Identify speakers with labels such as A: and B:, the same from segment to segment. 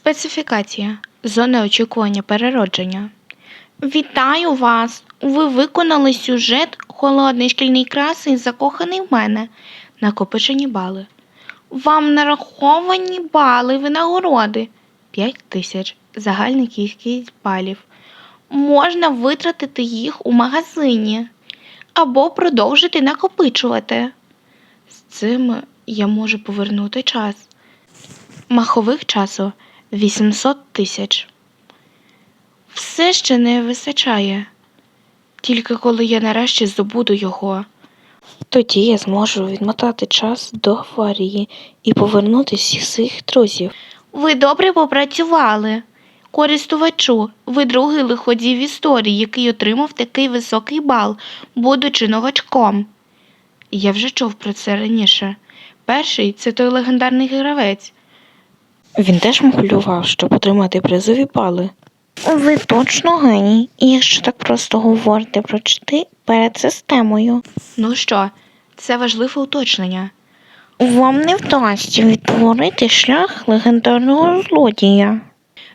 A: Специфікація. Зона очікування переродження. Вітаю вас! Ви виконали сюжет Холодний шкільний красень закоханий в мене. Накопичені бали. Вам нараховані бали винагороди 5 тисяч. Загальна кількість балів. Можна витратити їх у магазині або продовжити накопичувати. З цим я можу повернути час. Махових часу 800 тисяч. Все ще не вистачає. Тільки коли я нарешті здобуду його. Тоді я зможу відмотати час до аварії і повернути всіх своїх друзів. Ви добре попрацювали. Користувачу, ви другий лиходій в історії, який отримав такий високий бал, будучи новачком. Я вже чув про це раніше. Перший це той легендарний гравець. Він теж маніпулював, щоб отримати призові бали. Ви точно геній, і якщо так просто говорите про чти перед системою. Ну що, це важливе уточнення. Вам не вдасться відтворити шлях легендарного злодія.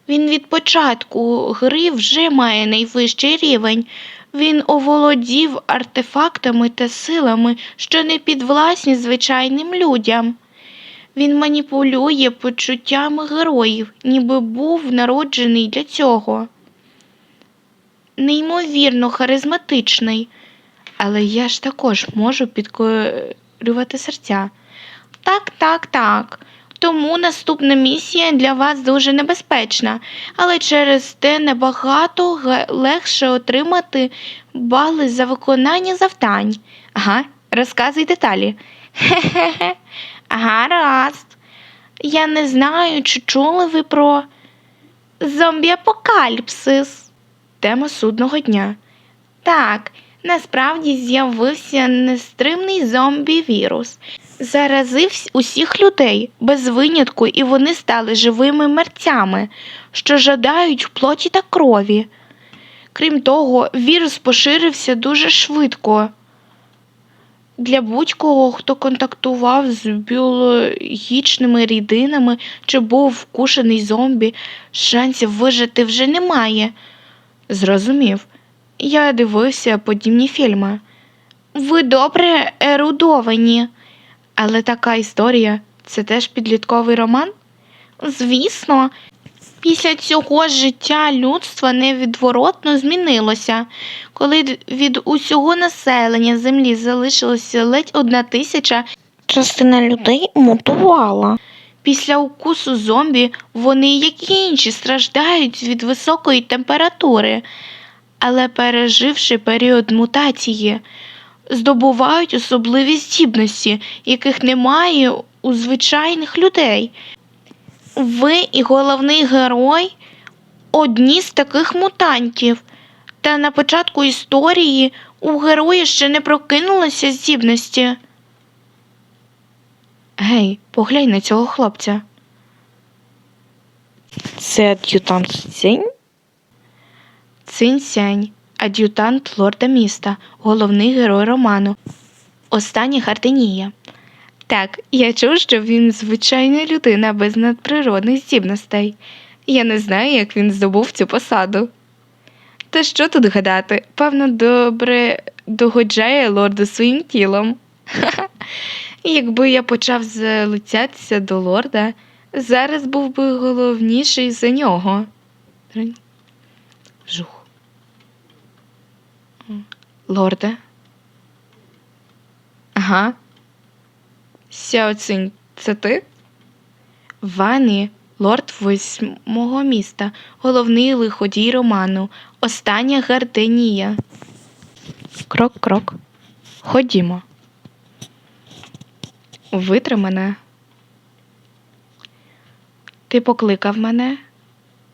A: Він від початку гри вже має найвищий рівень. Він оволодів артефактами та силами, що не підвласні звичайним людям. Він маніпулює почуттями героїв, ніби був народжений для цього. Неймовірно харизматичний, але я ж також можу підкорювати серця. Так, так, так. Тому наступна місія для вас дуже небезпечна, але через те набагато легше отримати бали за виконання завдань. Ага, розказуй деталі. Хе-хе-хе. Гаразд. Я не знаю, чи чули ви про зомбі-апокаліпсис. Тема судного дня. Так, насправді з'явився нестримний зомбі-вірус. Заразив усіх людей без винятку, і вони стали живими мерцями, що жадають плоті та крові. Крім того, вірус поширився дуже швидко. Для будь-кого, хто контактував з біологічними рідинами чи був вкушений зомбі, шансів вижити вже немає. Зрозумів. Я дивився подібні фільми. Ви добре ерудовані. Але така історія це теж підлітковий роман? Звісно, після цього життя людства невідворотно змінилося. Коли від усього населення землі залишилося ледь одна тисяча, частина людей мутувала. Після укусу зомбі вони, як і інші, страждають від високої температури, але переживши період мутації, здобувають особливі здібності, яких немає у звичайних людей. Ви і головний герой одні з таких мутантів. Та на початку історії у героя ще не прокинулися здібності. Гей, поглянь на цього хлопця. Це ад'ютант Цинь? Цинь Сянь, ад'ютант лорда міста, головний герой роману. Остання Гарденія. Так, я чув, що він звичайна людина без надприродних здібностей. Я не знаю, як він здобув цю посаду. Та що тут гадати? Певно, добре догоджає лорду своїм тілом. Ха-ха. Якби я почав залицятися до лорда, зараз був би головніший за нього. Жух. Лорде. Ага. Сяо Цинь, це ти? Вані, лорд восьмого міста, головний лиходій роману, остання гарденія. Крок-крок. Ходімо. Витри мене. Ти покликав мене?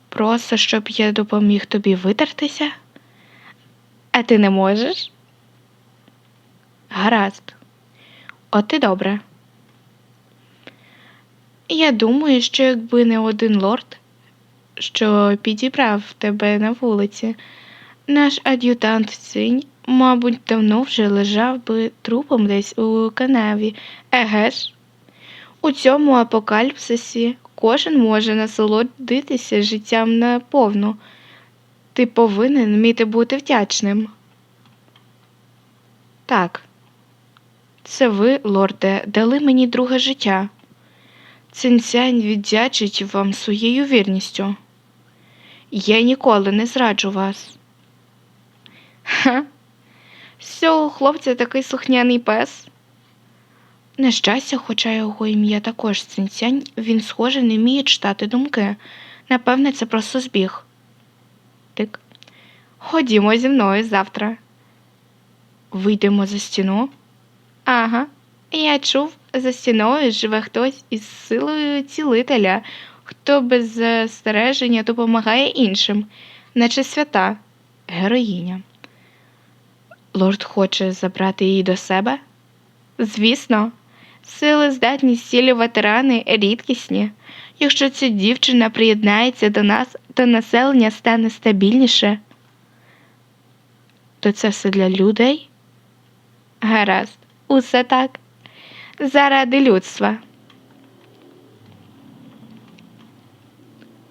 A: Просто, щоб я допоміг тобі витертися? А ти не можеш? Гаразд. От і добре. Я думаю, що якби не один лорд, що підібрав тебе на вулиці, наш ад'ютант Цинь, мабуть, давно вже лежав би трупом десь у канаві. Еге ж? У цьому апокаліпсисі кожен може насолодитися життям наповну. Ти повинен вміти бути вдячним. Так, це ви, лорде, дали мені друге життя. Цинцянь віддячить вам своєю вірністю. Я ніколи не зраджу вас. Ха. З цього хлопця такий слухняний пес. На щастя, хоча його ім'я також цинцянь, він, схоже, не вміє читати думки. Напевне, це просто збіг. Тик. Ходімо зі мною завтра. Вийдемо за стіну. Ага, я чув, за стіною живе хтось із силою цілителя, хто без застереження допомагає іншим, наче свята, героїня. Лорд хоче забрати її до себе? Звісно, сили здатні зцілювати рани рідкісні. Якщо ця дівчина приєднається до нас, то населення стане стабільніше. То це все для людей? Гаразд, усе так. Заради людства.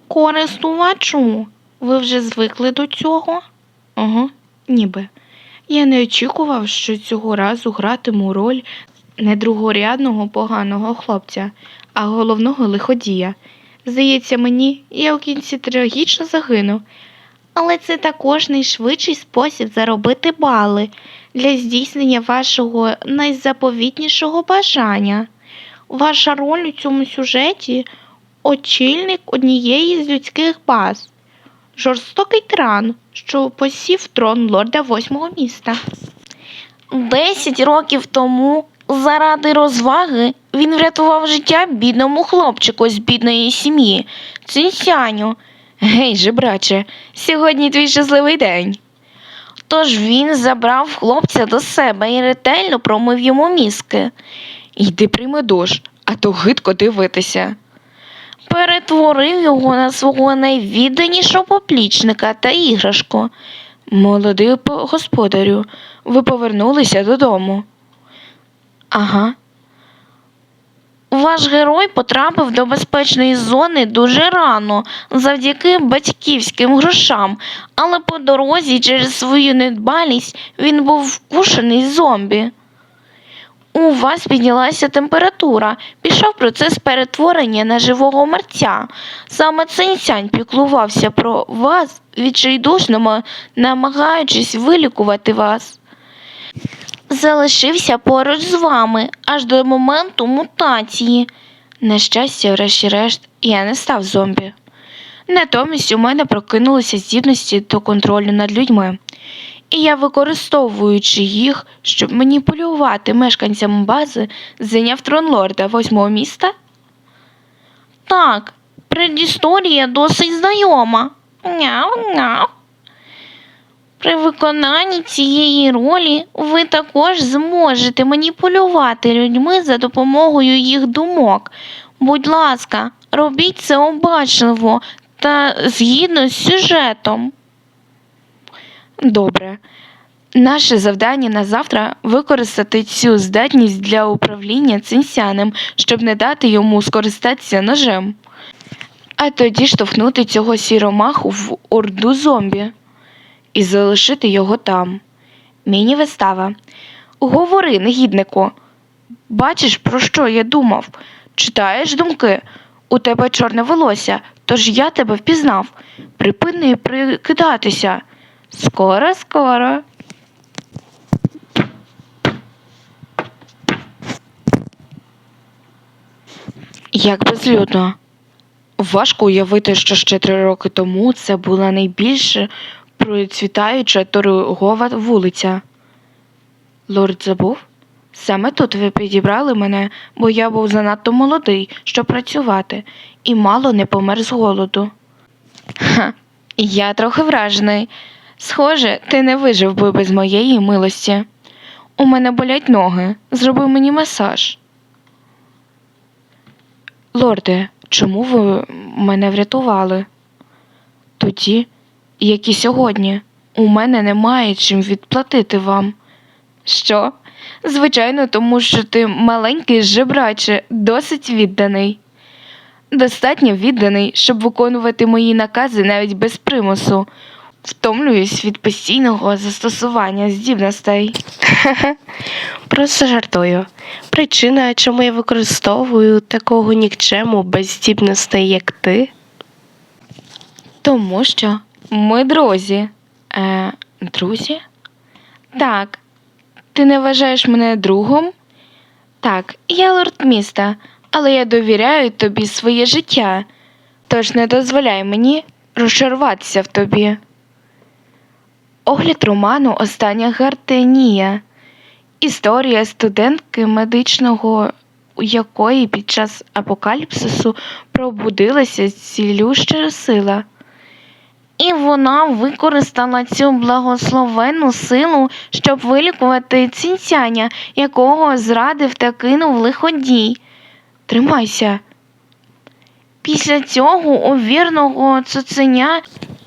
A: Користувачу, ви вже звикли до цього? Ага, ніби. Я не очікував, що цього разу гратиму роль не другорядного поганого хлопця, а головного лиходія. Здається мені, я у кінці трагічно загину. Але це також найшвидший спосіб заробити бали для здійснення вашого найзаповітнішого бажання. Ваша роль у цьому сюжеті очільник однієї з людських баз, жорстокий тиран, що посів трон лорда восьмого міста. Десять років тому, заради розваги, він врятував життя бідному хлопчику з бідної сім'ї, Цинсяню. Гей же, браче, сьогодні твій щасливий день. Тож він забрав хлопця до себе і ретельно промив йому мізки. Йди прийми душ, а то гидко дивитися. Перетворив його на свого найвідданішого поплічника та іграшку. Молодий господарю, ви повернулися додому. Ага. Ваш герой потрапив до безпечної зони дуже рано, завдяки батьківським грошам, але по дорозі через свою недбалість він був вкушений зомбі. У вас піднялася температура, пішов процес перетворення на живого мерця. Саме Цинцянь піклувався про вас, відчайдушно намагаючись вилікувати вас залишився поруч з вами аж до моменту мутації. На щастя, врешті-решт, я не став зомбі. Натомість у мене прокинулися здібності до контролю над людьми, і я, використовуючи їх, щоб маніпулювати мешканцями бази, зайняв трон лорда восьмого міста. Так, предісторія досить знайома. Няу-няу. При виконанні цієї ролі ви також зможете маніпулювати людьми за допомогою їх думок. Будь ласка, робіть це обачливо та згідно з сюжетом. Добре. Наше завдання на завтра використати цю здатність для управління цинсянем, щоб не дати йому скористатися ножем. А тоді штовхнути цього сіромаху в орду зомбі і залишити його там. Міні-вистава. Говори, негіднику. Бачиш, про що я думав? Читаєш думки? У тебе чорне волосся, тож я тебе впізнав. Припини прикидатися. Скоро, скоро. Як безлюдно. Важко уявити, що ще три роки тому це була найбільше процвітаюча торгова вулиця. Лорд забув? Саме тут ви підібрали мене, бо я був занадто молодий, щоб працювати, і мало не помер з голоду. Ха, я трохи вражений. Схоже, ти не вижив би без моєї милості. У мене болять ноги. Зроби мені масаж. Лорде, чому ви мене врятували? Тоді, як і сьогодні, у мене немає чим відплатити вам. Що? Звичайно, тому що ти маленький жебраче, досить відданий. Достатньо відданий, щоб виконувати мої накази навіть без примусу. Втомлююсь від постійного застосування здібностей.
B: Просто жартую. Причина, чому я використовую такого нікчему без здібностей, як ти,
A: Тому що ми друзі. Е, друзі? Так. Ти не вважаєш мене другом? Так, я лорд міста, але я довіряю тобі своє життя. Тож не дозволяй мені розчаруватися в тобі. Огляд роману Остання гартенія. Історія студентки медичного, у якої під час апокаліпсису пробудилася цілюща сила. І вона використала цю благословенну силу, щоб вилікувати цінцяня, якого зрадив та кинув лиходій. Тримайся. Після цього у вірного цуценя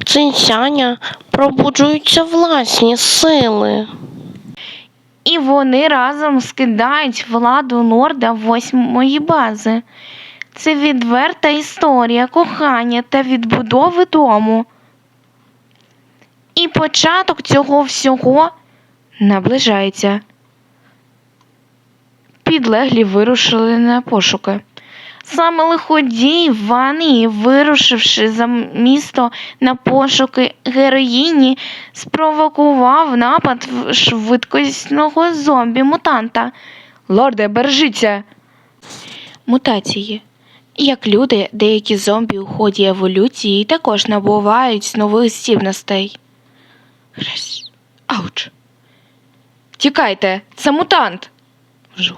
B: цинцяня пробуджуються власні сили.
A: і вони разом скидають владу лорда восьмої бази. Це відверта історія кохання та відбудови дому. І початок цього всього наближається. Підлеглі вирушили на пошуки. Саме лиходій Ванії, вирушивши за місто на пошуки героїні, спровокував напад швидкісного зомбі-мутанта. Лорде, бережіться. Мутації. Як люди, деякі зомбі у ході еволюції також набувають нових здібностей. Хресь. Ауч. Тікайте, це мутант. Вжух.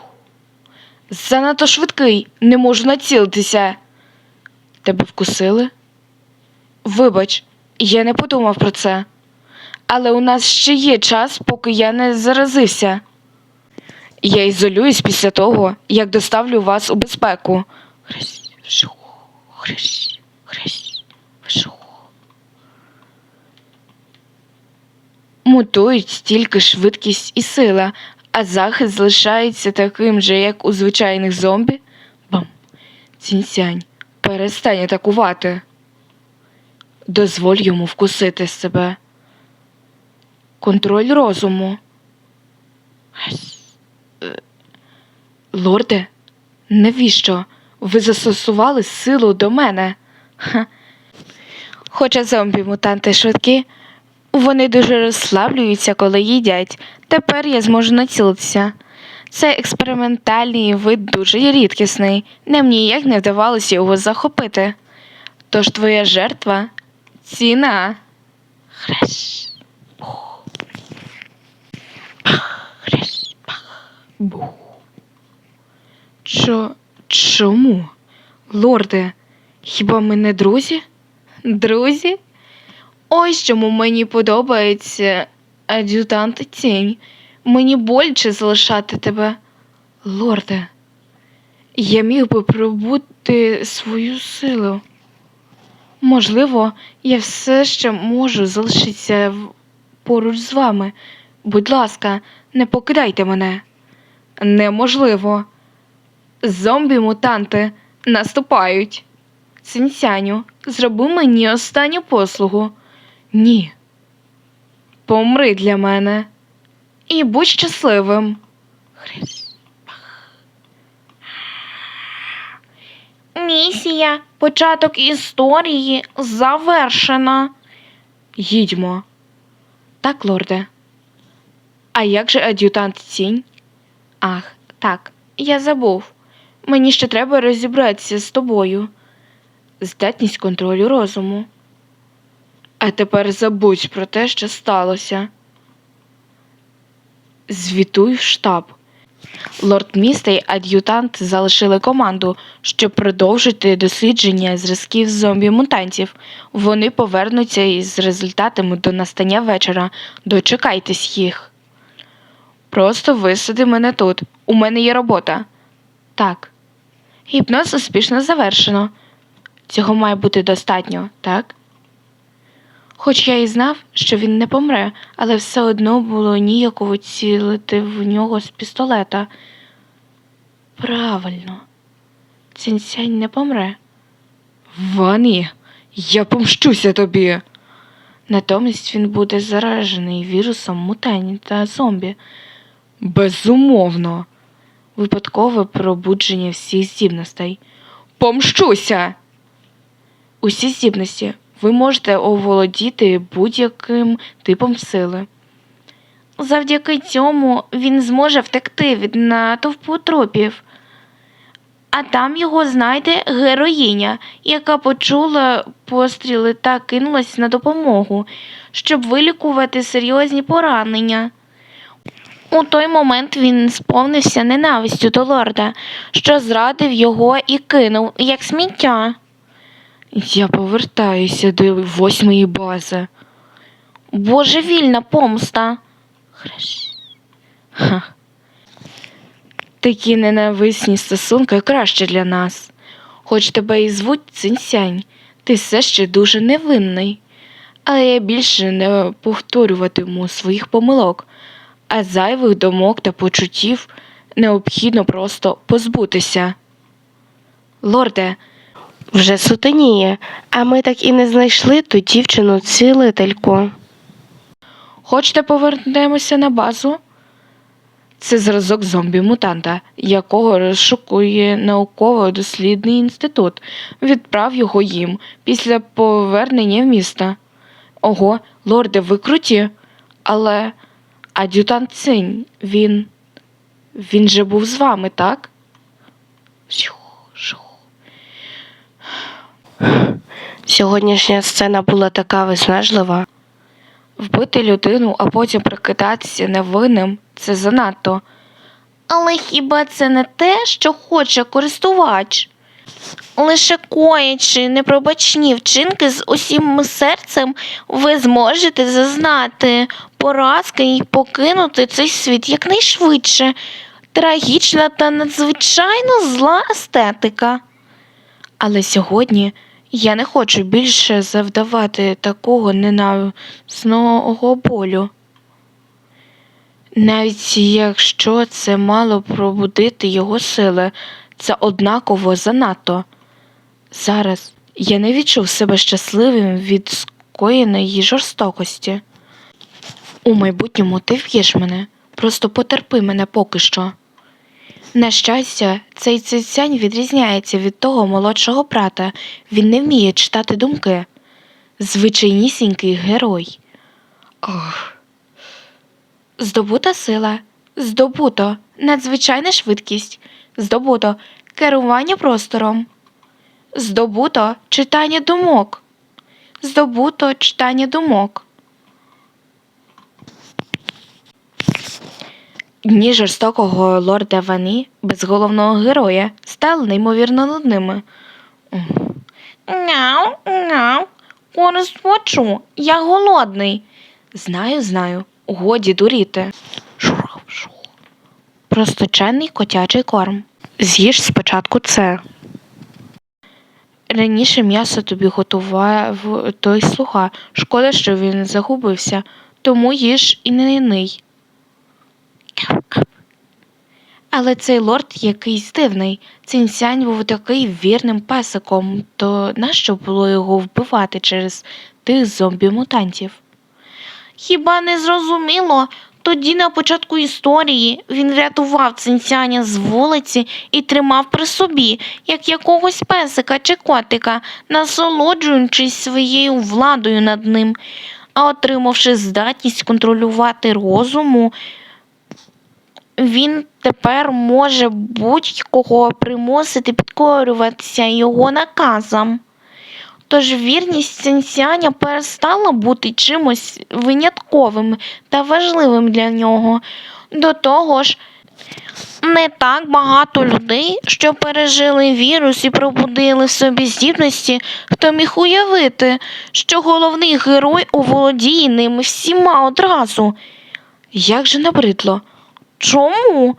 A: Занадто швидкий, не можу націлитися. Тебе вкусили? Вибач, я не подумав про це. Але у нас ще є час, поки я не заразився. Я ізолююсь після того, як доставлю вас у безпеку. Хрись, вжух, хрись, хрись, вжух. Мутують стільки швидкість і сила, а захист залишається таким же, як у звичайних зомбі. Бам. Цінцянь, перестань атакувати. Дозволь йому вкусити себе. Контроль розуму. Е, Лорде, навіщо? Ви застосували силу до мене. Ха. Хоча зомбі-мутанти швидкі, вони дуже розслаблюються, коли їдять. Тепер я зможу націлитися. Це експериментальний вид дуже рідкісний. Нам ніяк не вдавалося його захопити. Тож твоя жертва ціна. Хреш. Бух. Хреш. Пах. Бух. Чо... Чому? Лорде, хіба ми не друзі? Друзі? Ось чому мені подобається ад'ютант тінь. Мені боляче залишати тебе. Лорде, я міг би пробути свою силу. Можливо, я все ще можу залишитися поруч з вами. Будь ласка, не покидайте мене. Неможливо. Зомбі-мутанти наступають. Сінсяню, зроби мені останню послугу. Ні. Помри для мене. І будь щасливим. Місія, початок історії завершена. Їдьмо. Так, лорде. А як же ад'ютант тінь? Ах, так, я забув. Мені ще треба розібратися з тобою. Здатність контролю розуму. А тепер забудь про те, що сталося. Звітуй в штаб. Лорд міста й ад'ютант залишили команду, щоб продовжити дослідження зразків зомбі-мутантів. Вони повернуться із результатами до настання вечора. Дочекайтесь їх. Просто висади мене тут. У мене є робота. Так. Гіпноз успішно завершено. Цього має бути достатньо, так? Хоч я і знав, що він не помре, але все одно було ніяково цілити в нього з пістолета. Правильно, Цінсянь не помре. Вані, я помщуся тобі. Натомість він буде заражений вірусом мутанів та зомбі. Безумовно. Випадкове пробудження всіх здібностей. Помщуся. Усі здібності ви можете оволодіти будь-яким типом сили. Завдяки цьому він зможе втекти від натовпу трупів. А там його знайде героїня, яка почула постріли та кинулась на допомогу, щоб вилікувати серйозні поранення. У той момент він сповнився ненавистю до лорда, що зрадив його і кинув, як сміття. Я повертаюся до восьмої бази. Божевільна помста. Ха. Такі ненависні стосунки краще для нас. Хоч тебе і звуть Цинсянь, ти все ще дуже невинний. Але я більше не повторюватиму своїх помилок, а зайвих думок та почуттів необхідно просто позбутися. Лорде,
B: Вже сутеніє, а ми так і не знайшли ту дівчину цілительку.
A: Хочете повернемося на базу? Це зразок зомбі-мутанта, якого розшукує науково-дослідний інститут. Відправ його їм після повернення в місто. Ого, лорде, ви круті. Але ад'ютант Цинь, він. Він же був з вами, так?
B: Сьогоднішня сцена була така виснажлива.
A: Вбити людину, а потім прикидатися невинним це занадто. Але хіба це не те, що хоче користувач? Лише коячи непробачні вчинки з усім серцем, ви зможете зазнати поразки і покинути цей світ якнайшвидше. Трагічна та надзвичайно зла естетика. Але сьогодні я не хочу більше завдавати такого ненависного болю. Навіть якщо це мало пробудити його сили, це однаково занадто. Зараз я не відчув себе щасливим від скоєної жорстокості. У майбутньому ти в'єш мене, просто потерпи мене поки що. На щастя, цей цицянь відрізняється від того молодшого брата. Він не вміє читати думки. Звичайнісінький герой. Ох. Здобута сила. Здобуто. Надзвичайна швидкість. Здобуто. Керування простором. Здобуто читання думок. Здобуто читання думок. Дні жорстокого лорда Вані без головного героя стали неймовірно нудними. Няу, няу, користувачу, я голодний. Знаю, знаю, годі дуріти. Просточенний котячий корм.
B: З'їж спочатку це.
A: Раніше м'ясо тобі готував той слуга. Шкода, що він загубився, тому їж і не ний. Але цей лорд якийсь дивний. Цінсянь був такий вірним песиком, то нащо було його вбивати через тих зомбі-мутантів? Хіба не зрозуміло? Тоді на початку історії він врятував цинцяня з вулиці і тримав при собі, як якогось песика чи котика, насолоджуючись своєю владою над ним, а отримавши здатність контролювати розуму, він тепер може будь-кого примусити підкорюватися його наказам. Тож вірність Цинсяня перестала бути чимось винятковим та важливим для нього. До того ж, не так багато людей, що пережили вірус і пробудили в собі здібності, хто міг уявити, що головний герой оволодіє ними всіма одразу. Як же набридло? Чому?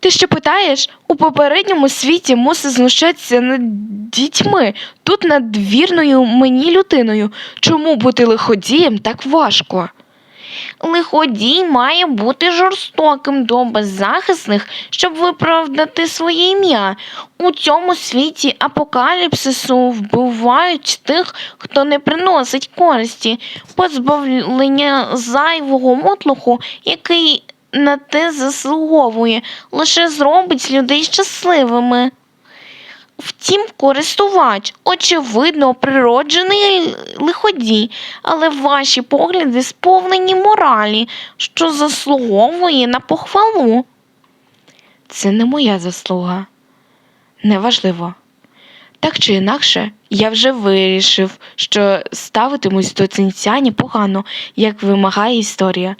A: Ти що питаєш? У попередньому світі мусить знущатися над дітьми, тут над вірною мені людиною. Чому бути лиходієм так важко?
C: Лиходій має бути жорстоким до беззахисних, щоб виправдати своє ім'я. У цьому світі апокаліпсису вбивають тих, хто не приносить користі, позбавлення зайвого мотлуху, який на те заслуговує, лише зробить людей щасливими. Втім, користувач, очевидно, природжений лиходій, але ваші погляди сповнені моралі, що заслуговує на похвалу.
A: Це не моя заслуга. Неважливо. Так чи інакше, я вже вирішив, що ставитимусь до цинцяні погано, як вимагає історія.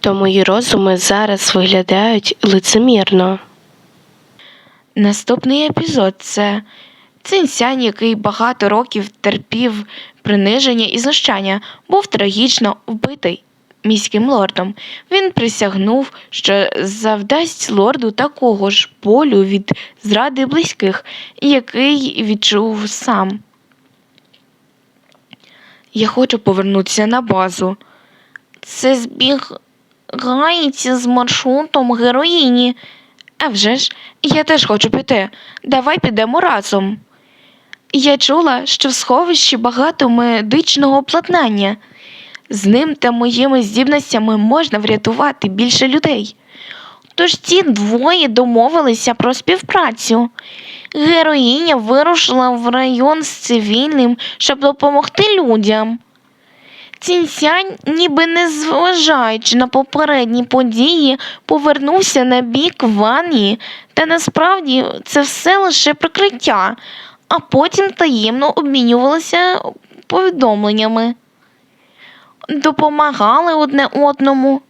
A: То мої розуми зараз виглядають лицемірно. Наступний епізод це Цинсянь, який багато років терпів приниження і знущання, був трагічно вбитий міським лордом. Він присягнув, що завдасть лорду такого ж болю від зради близьких, який відчув сам. Я хочу повернутися на базу.
C: Це збігається з маршрутом героїні.
A: А вже ж, я теж хочу піти. Давай підемо разом. Я чула, що в сховищі багато медичного обладнання. З ним та моїми здібностями можна врятувати більше людей.
C: Тож ці двоє домовилися про співпрацю. Героїня вирушила в район з цивільним, щоб допомогти людям. Цінсянь, ніби не зважаючи на попередні події, повернувся на бік Вані, та насправді це все лише прикриття, а потім таємно обмінювалися повідомленнями. Допомагали одне одному.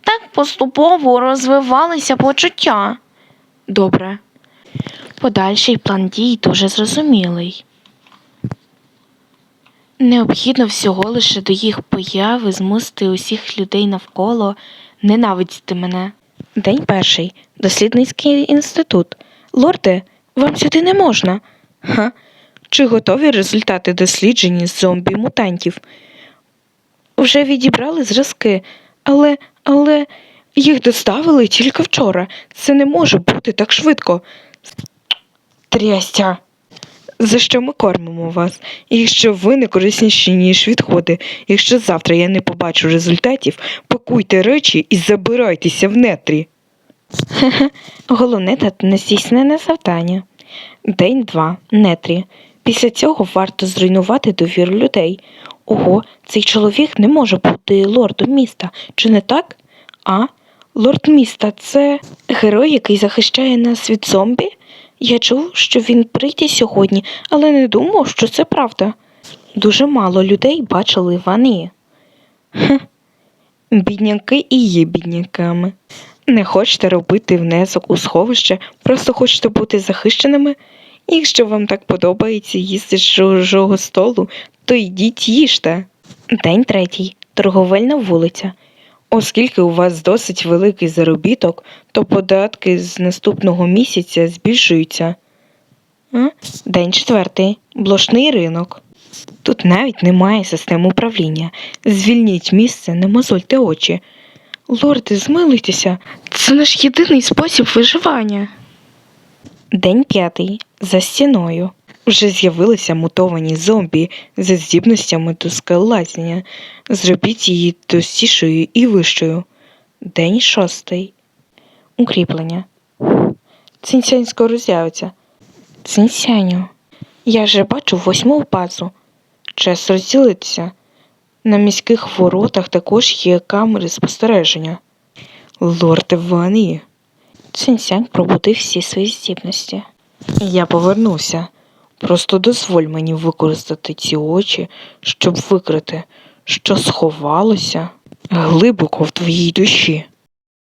C: Так поступово розвивалися почуття.
A: Добре. Подальший план дій дуже зрозумілий. Необхідно всього лише до їх появи змусити усіх людей навколо ненавидіти мене. День перший. Дослідницький інститут. Лорде, вам сюди не можна. Ха. Чи готові результати досліджень зомбі-мутантів? Вже відібрали зразки, але, але їх доставили тільки вчора. Це не може бути так швидко. Трястя. За що ми кормимо вас? І якщо ви не корисніші, ніж відходи, якщо завтра я не побачу результатів, пакуйте речі і забирайтеся в нетрі. Головне дати нездійснене завдання. День два. Нетрі. Після цього варто зруйнувати довіру людей. Ого, цей чоловік не може бути лордом міста, чи не так? А? Лорд міста це герой, який захищає нас від зомбі? Я чув, що він прийде сьогодні, але не думав, що це правда. Дуже мало людей бачили Вани. Хм. Бідняки і є бідняками. Не хочете робити внесок у сховище, просто хочете бути захищеними? Якщо вам так подобається їсти з чужого столу, то йдіть їжте. День третій. Торговельна вулиця. Оскільки у вас досить великий заробіток, то податки з наступного місяця збільшуються. День четвертий. Блошний ринок. Тут навіть немає систем управління. Звільніть місце, не мозольте очі. Лорди, змилуйтеся. Це наш єдиний спосіб виживання. День п'ятий. За стіною. Вже з'явилися мутовані зомбі за здібностями до скелелазіння. Зробіть її товстішою і вищою. День шостий. Укріплення. Цинсянь скоро з'явиться. Цинсяню. Я вже бачу восьму базу. Час розділитися. На міських воротах також є камери спостереження. Лорд Вані. Цинсянь пробудив всі свої здібності. Я повернувся. Просто дозволь мені використати ці очі, щоб викрити, що сховалося глибоко в твоїй душі.